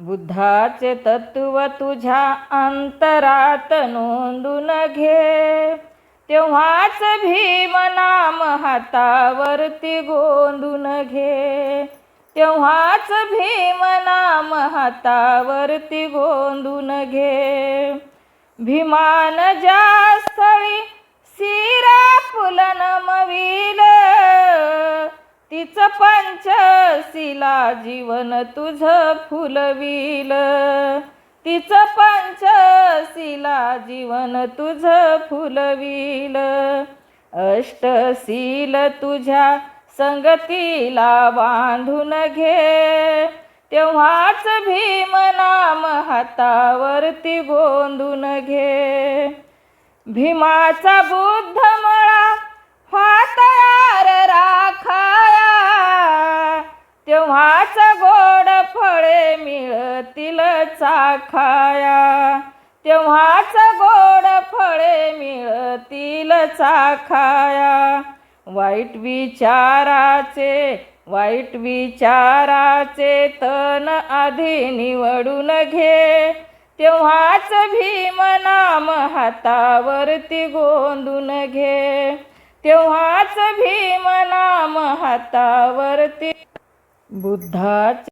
बुद्धाचे तत्व तुझ्या अंतरात नोंदून घे. तेव्हाच भीम नाम हातावरती गोंदून घे. तेव्हाच भीम नाम हातावरती गोंदून घे. भीमान ज्या स्थळी शिरा फुलन मविल तिच पंचशिला जीवन तुझ फुलविल तिच पंचशिला जीवन तुझ फुलविल अष्टशील तुझ्या संगतीला बांधून घे. तेव्हाच भीम नाम हातावरती गोंदून घे. भीमाचा बुद्ध तेव्हाच गोड फळे मिळतील चाखाया. तेव्हाच गोड फळे मिळतील चाखाया. वाईट विचाराचे वाईट विचाराचे तन आधी निवडून घे. तेव्हाच भीम नाम हातावरती गोंदून घे. तेव्हाच भीम नाम हातावरती बुद्धाच